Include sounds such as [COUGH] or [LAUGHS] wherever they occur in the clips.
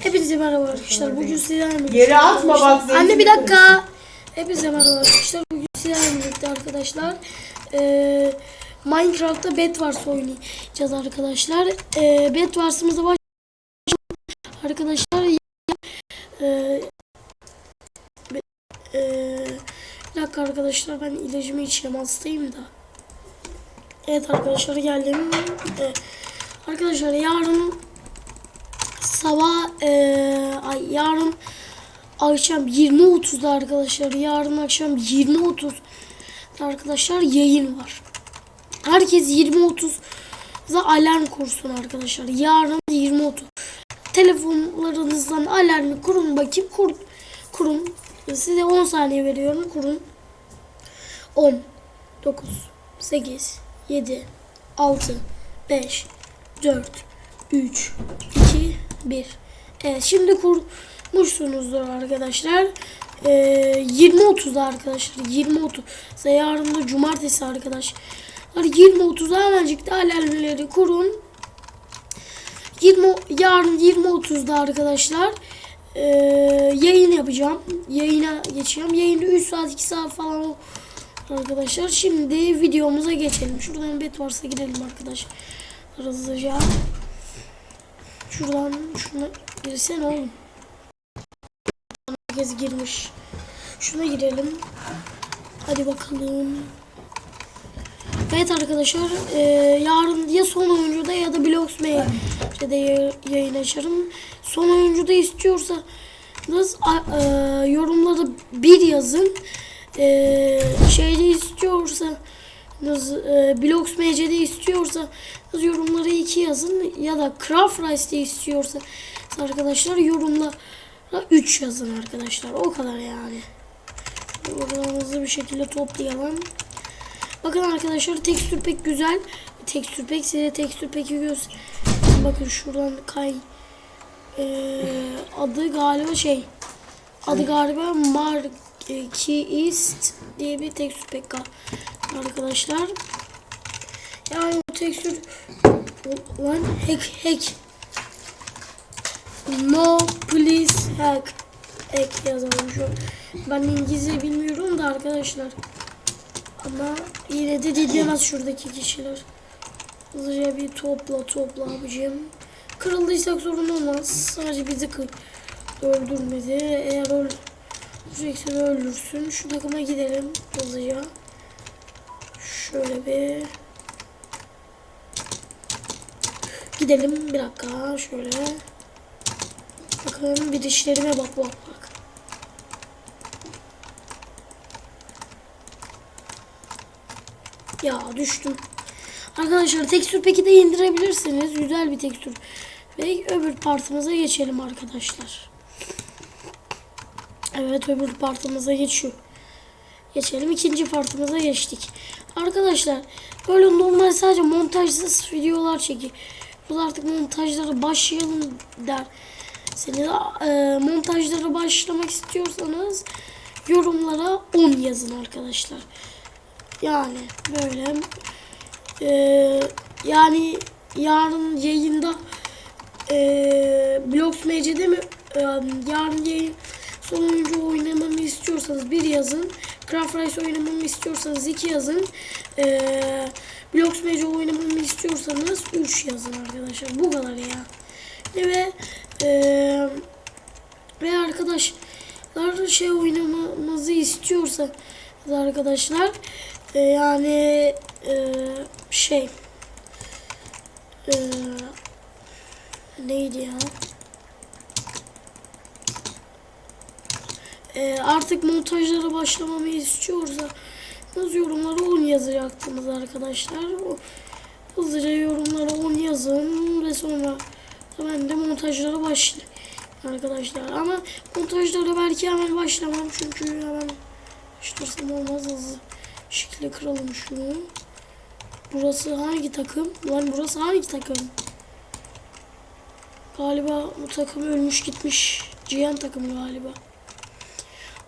Hepinize merhaba arkadaşlar. Bugün sizlerle birlikte Yere atma bak, arkadaşlar- Anne bir dakika. Hepinize merhaba arkadaşlar. Bugün sizlerle birlikte arkadaşlar. Eee Minecraft'ta Bedwars oynayacağız arkadaşlar. Eee Bedwars'ımıza baş arkadaşlar. Eee, bir dakika arkadaşlar ben ilacımı içeyim hastayım da. Evet arkadaşlar geldim. Eee, arkadaşlar yarın sabah eee, ay yarın akşam 20.30'da arkadaşlar yarın akşam 20.30'da arkadaşlar yayın var. Herkes 20.30'da alarm kursun arkadaşlar. Yarın 20.30. Telefonlarınızdan alarmı kurun bakayım. Kur, kurun. Size 10 saniye veriyorum. Kurun. 10 9 8 7 6 5 4 3 2 1 Evet şimdi kurmuşsunuzdur arkadaşlar. Ee, 20.30'da arkadaşlar 20.30 Size yarın da cumartesi arkadaşlar. 20.30'da hemencik de alarmları kurun. 20 yarın 20.30'da arkadaşlar ee, yayın yapacağım. Yayına geçeceğim. Yayında 3 saat 2 saat falan o- arkadaşlar. Şimdi videomuza geçelim. Şuradan bet varsa girelim arkadaşlar. Hızlıca Şuradan şuna girsene oğlum. Herkes girmiş. Şuna girelim. Hadi bakalım. Evet arkadaşlar e, yarın ya son oyuncuda ya da ya- yayın açarım. Son oyuncuda istiyorsanız a- e, yorumlara bir yazın. E, şeyde istiyorsanız e, Blox MC'de istiyorsa yorumlara iki yazın ya da Craft Rice'de istiyorsa arkadaşlar yorumlara 3 yazın arkadaşlar. O kadar yani. Buradan hızlı bir şekilde toplayalım. Bakın arkadaşlar tekstür pek güzel. Tekstür pek size tekstür peki göz. Bakın şuradan kay Ee, adı galiba şey adı galiba Markist diye bir tekstür pek arkadaşlar. Yani bu tekstür lan hack hack. No please hack. Hack yazalım şu ben İngilizce bilmiyorum da arkadaşlar. Ama yine de dinlemez şuradaki kişiler. Hızlıca bir topla topla abicim. Kırıldıysak sorun olmaz. Sadece bizi kır öldürmedi. Eğer öldüreceksen öldürsün şu takıma gidelim hızlıca şöyle bir Gidelim bir dakika şöyle. Bakın bir dişlerime bak bak bak. Ya düştüm. Arkadaşlar tekstür peki de indirebilirsiniz. Güzel bir tekstür. Ve öbür partımıza geçelim arkadaşlar. Evet öbür partımıza geçiyor. Geçelim ikinci partımıza geçtik. Arkadaşlar böyle normal sadece montajsız videolar çekiyor. Biz artık montajlara başlayalım der. Seni e, montajlara başlamak istiyorsanız yorumlara 10 yazın arkadaşlar. Yani böyle e, yani yarın yayında e, Blox MC'de mi e, yarın yayın sonuncu oynamamı istiyorsanız bir yazın. Craft Rice oynamamı istiyorsanız iki yazın. Eee Blox Mage oynamamı istiyorsanız 3 yazın arkadaşlar. Bu kadar ya. Ve eee ve arkadaşlar şey oynamamızı istiyorsa arkadaşlar e, yani e, şey e, neydi ya? E, artık montajlara başlamamı istiyorsa yaz yorumlara 10 yazacaktınız arkadaşlar. O, hızlıca yorumlara 10 yazın ve sonra ben de montajlara başlayayım arkadaşlar. Ama montajlara belki hemen başlamam çünkü hemen başlarsam olmaz hızlı şekilde kıralım şunu. Burası hangi takım? Lan burası hangi takım? Galiba bu takım ölmüş gitmiş. Cihan takımı galiba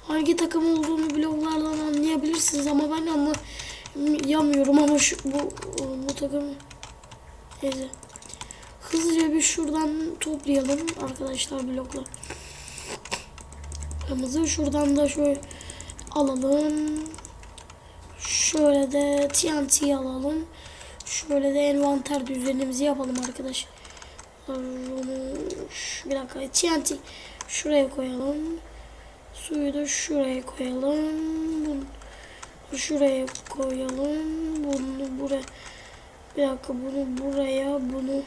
hangi takım olduğunu bloglardan anlayabilirsiniz ama ben anlayamıyorum ama şu bu bu takım neyse Hızlıca bir şuradan toplayalım arkadaşlar bloklar. Kırmızı şuradan da şöyle alalım. Şöyle de TNT alalım. Şöyle de envanter düzenimizi yapalım. Onu şu- bir dakika TNT şuraya koyalım. Suyu da şuraya koyalım. Bunu şuraya koyalım. Bunu buraya bir dakika bunu buraya bunu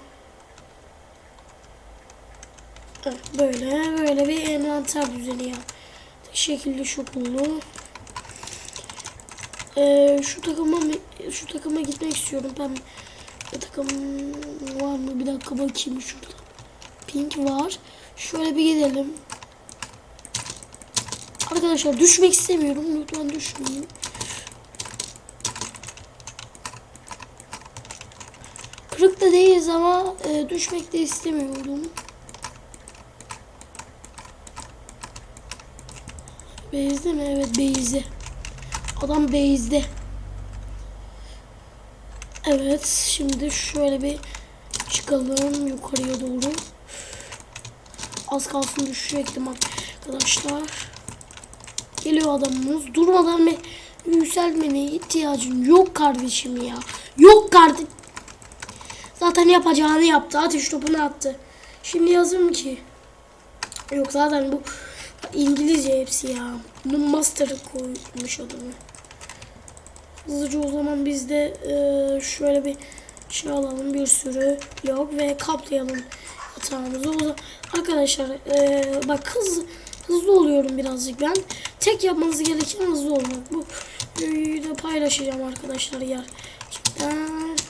böyle böyle bir envanter düzeni ya. Şekilli şokulu. Ee, şu takıma şu takıma gitmek istiyorum. Ben bu takım var mı? Bir dakika bakayım şurada. Pink var. Şöyle bir gidelim. Arkadaşlar düşmek istemiyorum. Lütfen düşmeyin. Kırık da değiliz ama e, düşmek de istemiyorum. Beyzde mi? Evet Beyzde. Adam Beyzde. Evet şimdi şöyle bir çıkalım yukarıya doğru. Az kalsın düşecektim arkadaşlar. Geliyor adamımız. Durmadan bir yükselmene ihtiyacın yok kardeşim ya. Yok kardeşim. Zaten yapacağını yaptı. Ateş topunu attı. Şimdi yazım ki. Yok zaten bu İngilizce hepsi ya. Bunun master'ı koymuş adamı. Hızlıca o zaman biz de e, şöyle bir şey alalım. Bir sürü blok ve kaplayalım yatağımızı. O zaman, arkadaşlar e, bak hız, hızlı oluyorum birazcık ben. Tek yapmanız gereken hızlı olmak. Bu videoyu da paylaşacağım arkadaşlar gerçekten.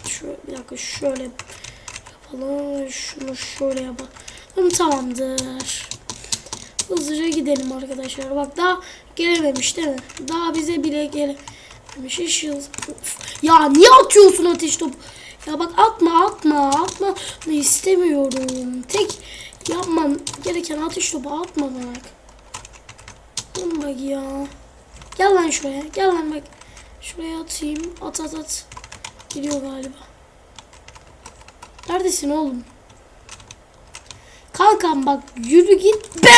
Şöyle, bir dakika şöyle yapalım. Şunu şöyle yapalım. Tamamdır. Hızlıca gidelim arkadaşlar. Bak daha gelememiş değil mi? Daha bize bile gelememiş. Hiç. Ya niye atıyorsun ateş topu? Ya bak atma atma atma istemiyorum. Tek yapmam gereken ateş topu atmamak. Oğlum bak ya. Gel lan şuraya. Gel lan bak. Şuraya atayım. At at at. Gidiyor galiba. Neredesin oğlum? Kankam bak yürü git be.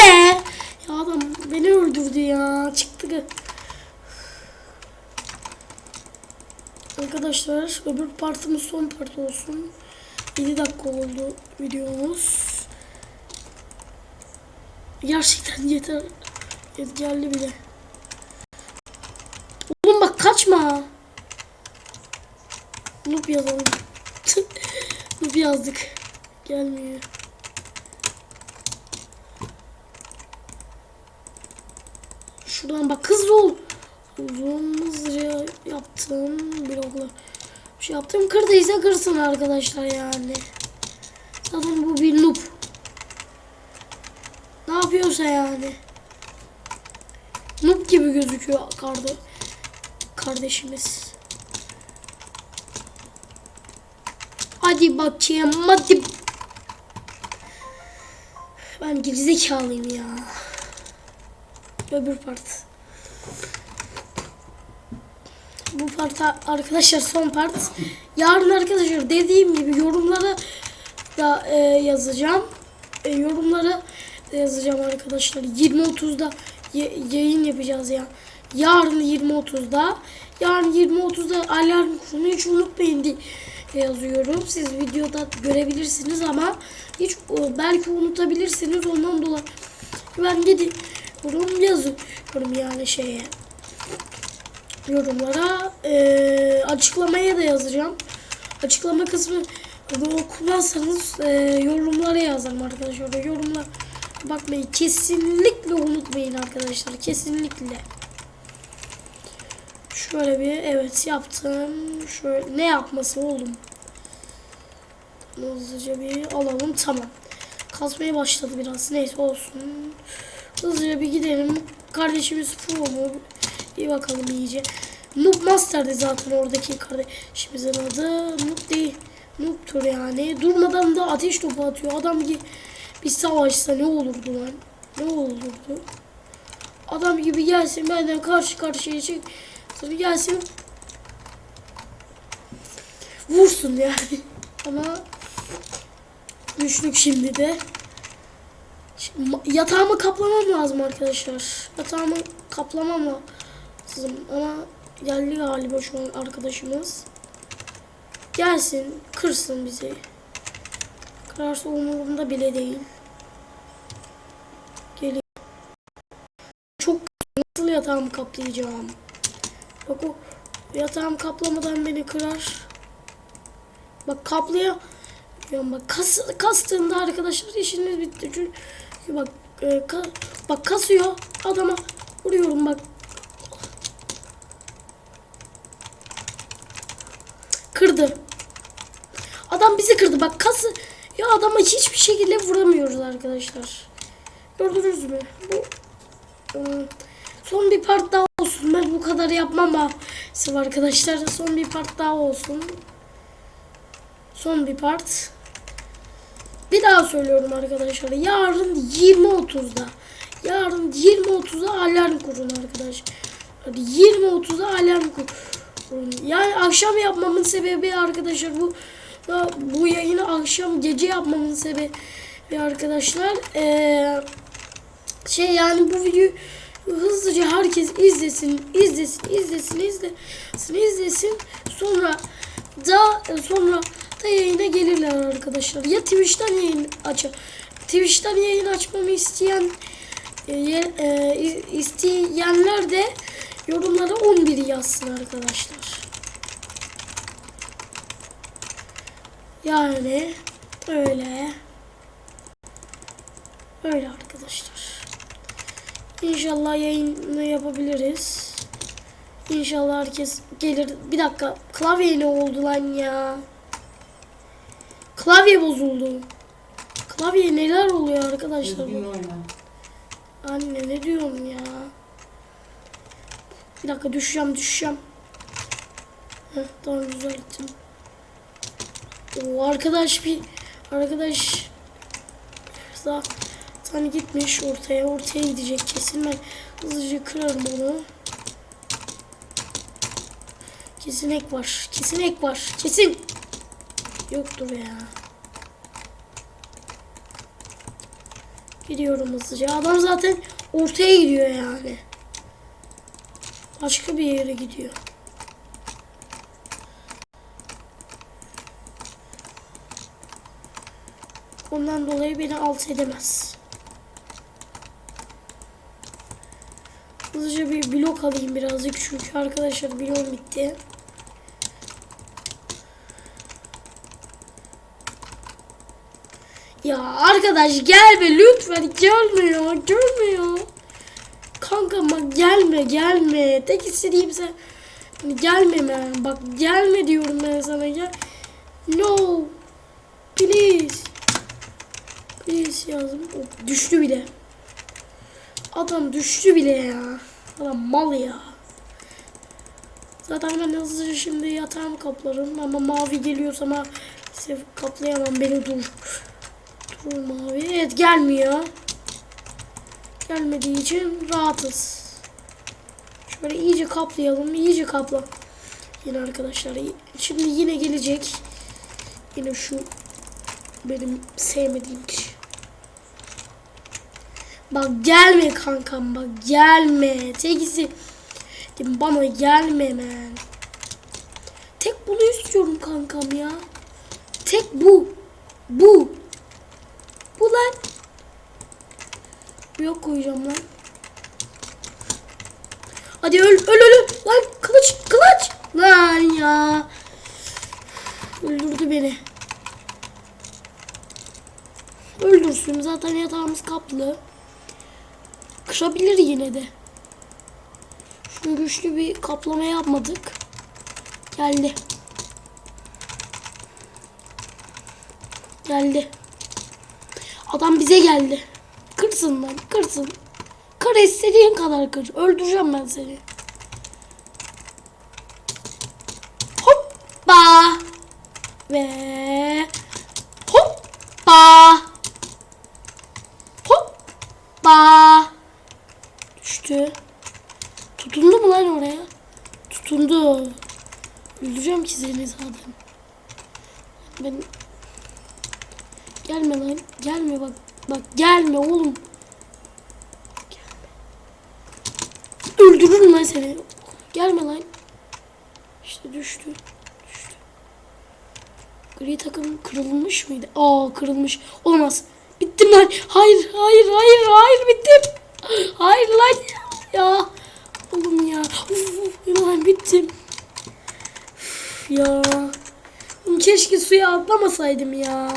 Ya adam beni öldürdü ya. Çıktı. Arkadaşlar öbür partimiz son part olsun. 7 dakika oldu videomuz. Gerçekten yeter. Geldi bile. Oğlum bak kaçma. Noob yazalım. [LAUGHS] Noob yazdık. Gelmiyor. Şuradan bak hızlı ol. Uzun hızlıca yaptım blokla. Bir şey yaptım kırdıysa kırsın arkadaşlar yani. Zaten bu bir noob. Ne yapıyorsa yani. Noob gibi gözüküyor karda kardeşimiz. Hadi bakayım hadi. Ben gerizekalıyım ya. Öbür part. Bu part arkadaşlar son part. Yarın arkadaşlar dediğim gibi yorumlara da e, yazacağım. E, yorumlara da yazacağım arkadaşlar. 20.30'da ye- yayın yapacağız ya. Yarın 20.30'da. Yarın 20.30'da alarm kurunu hiç unutmayın diye yazıyorum. Siz videoda görebilirsiniz ama hiç belki unutabilirsiniz ondan dolayı. Ben dedi yorum yazıyorum yani şeye yorumlara Ee, açıklamaya da yazacağım. Açıklama kısmı okumazsanız e, yorumlara yazarım arkadaşlar. Yorumlar bakmayın kesinlikle unutmayın arkadaşlar. Kesinlikle. Şöyle bir evet yaptım. Şöyle ne yapması oğlum? Hızlıca bir alalım tamam. Kasmaya başladı biraz. Neyse olsun. Hızlıca bir gidelim. Kardeşimiz pro mu? Bir bakalım iyice. Noob Master'dı zaten oradaki kardeşimizin adı. Noob değil. Noob'tur yani. Durmadan da ateş topu atıyor. Adam gibi bir savaşsa ne olurdu lan? Ne olurdu? Adam gibi gelsin benden karşı karşıya çık. Sonra gelsin vursun yani. [LAUGHS] Ama Düştük şimdi de. Şimdi yatağımı kaplamam lazım arkadaşlar. Yatağımı kaplamam lazım ama geldi galiba şu an arkadaşımız. Gelsin, kırsın bizi. Kırarsa umurumda bile değil. Geliyor. Çok nasıl yatağımı kaplayacağım? Bak o yatağımı kaplamadan beni kırar. Bak kaplaya ya bak kas, kastığında arkadaşlar işiniz bitti. Çünkü bak e, ka- bak kasıyor adama vuruyorum bak. Kırdı. Adam bizi kırdı. Bak kası ya adama hiçbir şekilde vuramıyoruz arkadaşlar. Gördünüz mü? Bu ıı, son bir part daha olsun. Ben bu kadar yapmam maalesef arkadaşlar. Son bir part daha olsun. Son bir part. Bir daha söylüyorum arkadaşlar. Yarın 20.30'da. Yarın 20.30'da alarm kurun arkadaşlar. 20.30'da alarm kurun. Yani akşam yapmamın sebebi arkadaşlar bu da bu yayını akşam gece yapmamın sebebi arkadaşlar. Ee, şey yani bu videoyu hızlıca herkes izlesin, izlesin, izlesin, izlesin, izlesin. Sonra da sonra da yayına gelirler arkadaşlar. Ya Twitch'ten yayın açar. Twitch'ten yayın açmamı isteyen e, e, isteyenler de yorumlara 11 yazsın arkadaşlar. Yani öyle. Öyle arkadaşlar. İnşallah yayını yapabiliriz. İnşallah herkes gelir. Bir dakika. Klavye ne oldu lan ya? Klavye bozuldu. Klavye neler oluyor arkadaşlar? Anne ne diyorsun ya? Bir dakika düşeceğim düşeceğim. Heh, tamam düzelttim. O arkadaş bir arkadaş zaten gitmiş ortaya ortaya gidecek kesin ben hızlıca kırarım onu. Kesin ek var. Kesin ek var. Kesin. Yoktur ya. Gidiyorum hızlıca. Adam zaten ortaya gidiyor yani. Başka bir yere gidiyor. Ondan dolayı beni alt edemez. Hızlıca bir blok alayım birazcık çünkü arkadaşlar bloğum bitti. Ya arkadaş gelme lütfen gelmiyor gelmiyor. Kanka bak gelme gelme. Tek istediğim sen hani gelmeme. Bak gelme diyorum ben sana gel. No. Please. Please yazdım. Düştü bile. Adam düştü bile ya. Adam mal ya. Zaten ben hızlıca şimdi yatağımı kaplarım ama mavi geliyorsa maalesef kaplayamam beni dur. Dur mavi. Evet gelmiyor. Gelmediği için rahatız. Şöyle iyice kaplayalım. iyice kapla. Yine arkadaşlar. Şimdi yine gelecek. Yine şu benim sevmediğim kişi. Bak gelme kankam bak gelme. Tekisi bana gelme men. Tek bunu istiyorum kankam ya. Tek bu. Bu. Bu lan. Yok koyacağım lan. Hadi öl öl öl. Lan kılıç kılıç. Lan ya. Öldürdü beni. Öldürsün zaten yatağımız kaplı. Kırabilir yine de. Şu güçlü bir kaplama yapmadık. Geldi. Geldi. Adam bize geldi. Kırsın lan kırsın. Kır istediğin kadar kır. Öldüreceğim ben seni. Hoppa. Ve hoppa. Hoppa. Düştü. Tutundu mu lan oraya? Tutundu. Seni zaten. Ben Gelme lan. Gelme bak. Bak gelme oğlum. Gelme. Öldürürüm lan seni. Gelme lan. İşte düştü. Düştü. Gri takım kırılmış mıydı? Aa kırılmış. Olmaz. Bittim lan. Hayır hayır hayır hayır bittim. Hayır lan. Ya. Oğlum ya. Uf, uf, lan bittim. Ya. Keşke suya atlamasaydım ya.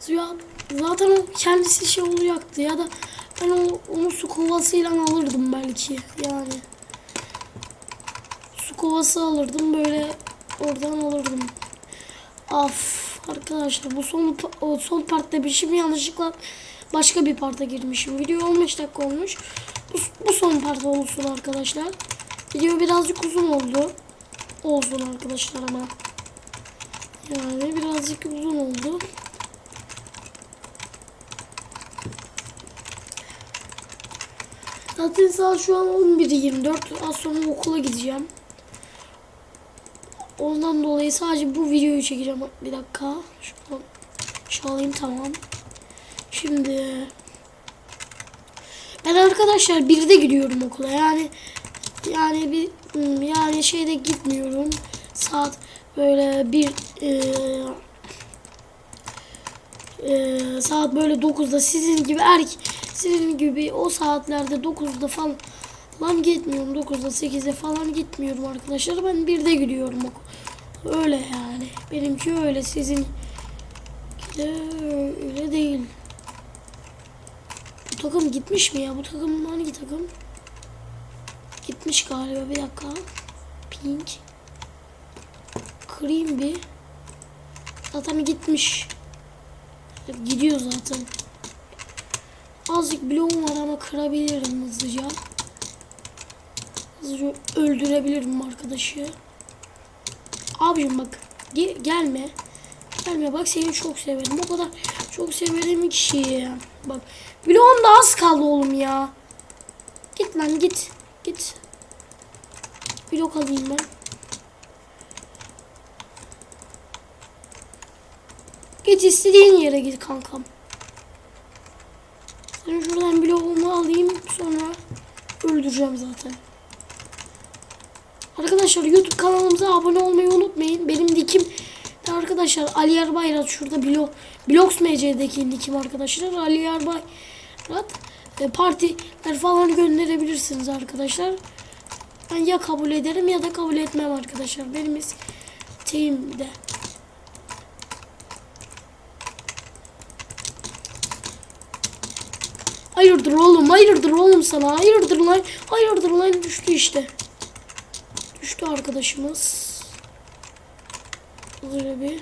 Suya zaten o kendisi şey olacaktı ya da ben o, onu su kovasıyla alırdım belki yani. Su kovası alırdım böyle oradan alırdım. Af arkadaşlar bu son o son partta bir şey mi yanlışlıkla başka bir parta girmişim. Video 15 dakika olmuş. Bu, bu son part olsun arkadaşlar. Video birazcık uzun oldu. Olsun arkadaşlar ama. Yani birazcık uzun oldu. Zaten saat şu an 11.24. Az sonra okula gideceğim. Ondan dolayı sadece bu videoyu çekeceğim. Bir dakika. Şuradan çalayım tamam. Şimdi ben arkadaşlar birde gidiyorum okula. Yani yani bir yani şeyde gitmiyorum. Saat böyle bir eee eee, saat böyle 9'da sizin gibi erk sizin gibi o saatlerde 9'da falan falan gitmiyorum. 9'da 8'de falan gitmiyorum arkadaşlar. Ben birde gidiyorum okul. Öyle yani. Benimki öyle. Sizin de öyle değil. Bu takım gitmiş mi ya? Bu takım hangi takım? Gitmiş galiba. Bir dakika. Pink. Kırayım bir. Zaten gitmiş. Gidiyor zaten. Azıcık bloğum var ama kırabilirim hızlıca. Hızlıca öldürebilirim arkadaşı. Abicim bak ge- gelme. Gelme bak seni çok severim. O kadar çok severim kişiyi. Bak bloğum da az kaldı oğlum ya. Git lan git. Git. Blok alayım ben. Git istediğin yere git kankam. Seni şuradan bloğumu alayım sonra öldüreceğim zaten. Arkadaşlar YouTube kanalımıza abone olmayı unutmayın. Benim nikim de arkadaşlar Ali Yarbayrat şurada blog Blogs MC'deki nikim arkadaşlar. Ali Yarbayrat e, partiler falan gönderebilirsiniz arkadaşlar. Ben ya kabul ederim ya da kabul etmem arkadaşlar. Benim isteğimde. Hayırdır oğlum, hayırdır oğlum sana, hayırdır lan, hayırdır lan düştü işte. Düştü arkadaşımız. Hızlıca bir.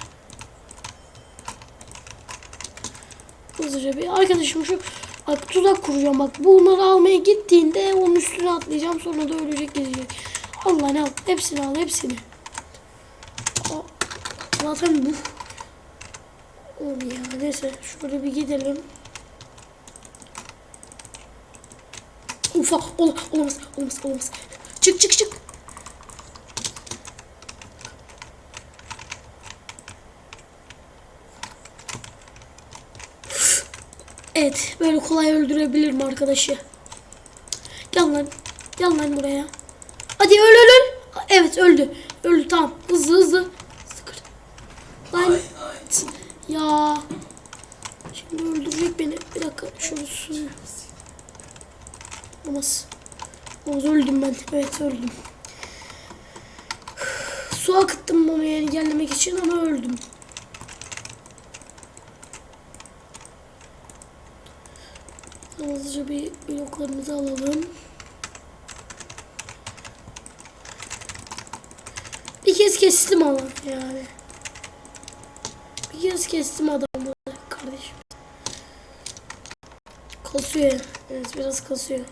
Hızlıca bir. Arkadaşım şu bak tuzak kuracağım bak. Bunları almaya gittiğinde onun üstüne atlayacağım sonra da ölecek gidecek. Allah ne al. Hepsini al hepsini. Aa, Zaten bu. Oğlum ya neyse şöyle bir gidelim. Ufa ol, olamaz olamaz olamaz. Çık çık çık. Evet böyle kolay öldürebilirim arkadaşı. Gel lan. Gel lan buraya. Hadi öl öl öl. Evet öldü. Öldü tamam. Hızlı hızlı. Sıkır. Lan. Ya. Şimdi öldürecek beni. Bir dakika şunu. Olmaz. Olmaz öldüm ben. Evet öldüm. Su akıttım onu engellemek için ama öldüm. Hızlıca bir bloklarımızı alalım. Bir kez kestim ama yani. Bir kez kestim adamı kardeşim. Kasıyor. Evet biraz kasıyor.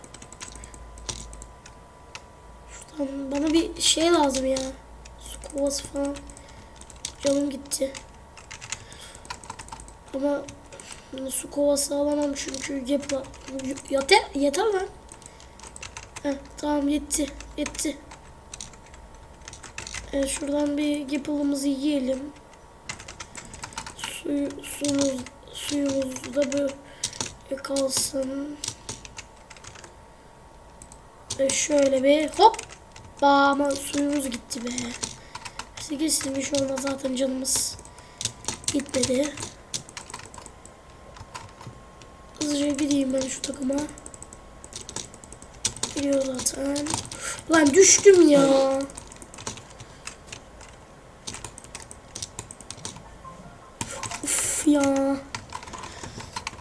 Şuradan bana bir şey lazım ya. Su kovası falan. Canım gitti. Ama su kovası alamam çünkü yapla. Yeter, yeter lan. Heh, tamam yetti. Yetti. Evet, şuradan bir gapılımızı yiyelim. Su Suyu, suyumuz, suyumuz da böyle kalsın. Ve şöyle bir hop. Ama suyumuz gitti be. 8 bir şey olmaz zaten canımız gitmedi. Hızlıca gideyim ben şu takıma. Gidiyor zaten. Lan düştüm ya. Uf ya.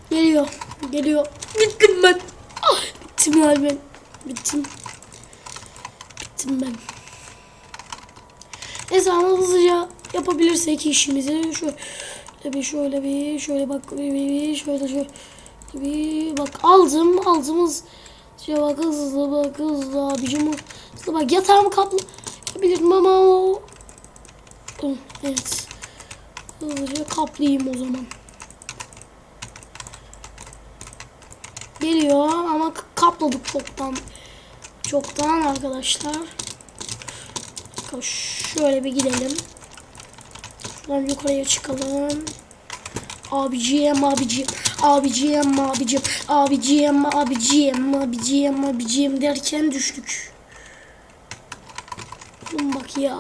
Geliyor. Geliyor. Bittim ben. Ah, bittim yani ben. Bittim. Bittim ben. Neyse ama hızlıca yapabilirsek işimizi şöyle bir şöyle bir şöyle bak bir şöyle şöyle bir bak aldım aldığımız şey bak hızlı bak hızlı abicim hızlı bak yatağımı kaplayabilirim ama o evet. Hızlıca kaplayayım o zaman. Geliyor ama kapladık çoktan. Çoktan arkadaşlar. Şöyle bir gidelim. Şuradan yukarıya çıkalım. Abiciğim abiciğim abiciğim abiciğim abiciğim abiciğim abiciğim abiciğim derken düştük. Oğlum bak ya.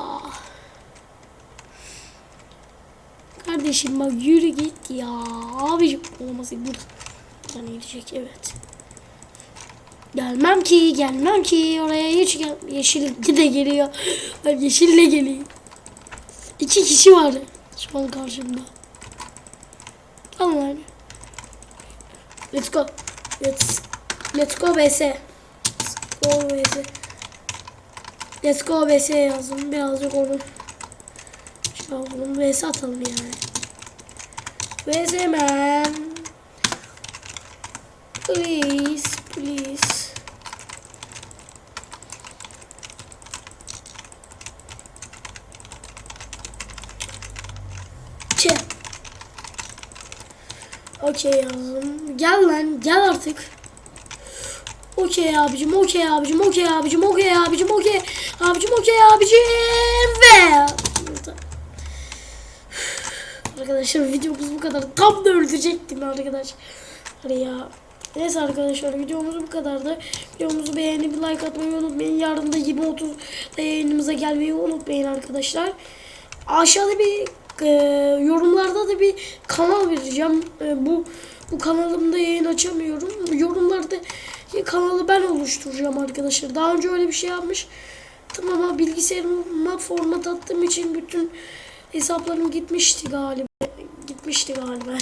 Kardeşim bak yürü git ya. Abicim olması burada. Buradan gidecek evet. Gelmem ki gelmem ki oraya hiç gel. Yeşil de geliyor. Bak yeşil de geliyor. İki kişi var şu an karşımda. Tamam abi. Let's go. Let's Let's go BS. Let's go BS. Let's go BS yazdım. Birazcık onu şey yapalım. BS atalım yani. BS man. Please, please. Okey yazdım. Gel lan gel artık. Okey abicim, okey abicim, okey abicim, okey abicim, okey abicim, okey abicim ve Arkadaşlar videomuz bu kadar. Tam da öldürecektim arkadaşlar ya. Neyse arkadaşlar videomuz bu kadardı. Videomuzu beğenip like atmayı unutmayın. Yarın da 20-30'da yayınımıza gelmeyi unutmayın arkadaşlar. Aşağıda bir e, yorumlarda da bir kanal vereceğim. E, bu bu kanalımda yayın açamıyorum. Yorumlarda kanalı ben oluşturacağım arkadaşlar. Daha önce öyle bir şey yapmış. Tamam ama bilgisayarıma format attığım için bütün hesaplarım gitmişti galiba. Gitmişti galiba.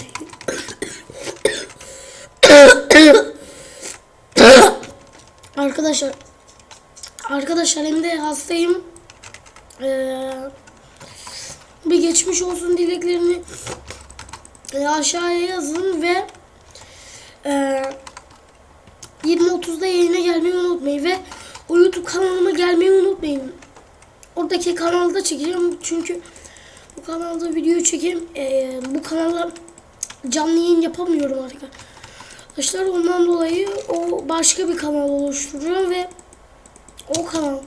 [COUGHS] arkadaşlar arkadaşlar hem de hastayım. Eee bir geçmiş olsun dileklerini e, aşağıya yazın ve e, 20.30'da yayına gelmeyi unutmayın ve o YouTube kanalıma gelmeyi unutmayın. Oradaki kanalda çekeceğim çünkü bu kanalda video çekeyim. E, bu kanalda canlı yayın yapamıyorum arkadaşlar. Ondan dolayı o başka bir kanal oluşturacağım ve o kanal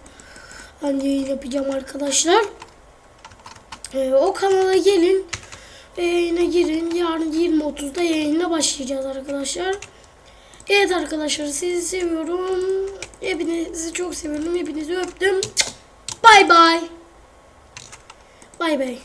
ben yayın yapacağım arkadaşlar. Ee, o kanala gelin. Yayına girin. Yarın 20.30'da yayına başlayacağız arkadaşlar. Evet arkadaşlar sizi seviyorum. Hepinizi çok seviyorum. Hepinizi öptüm. Bay bay. Bay bay.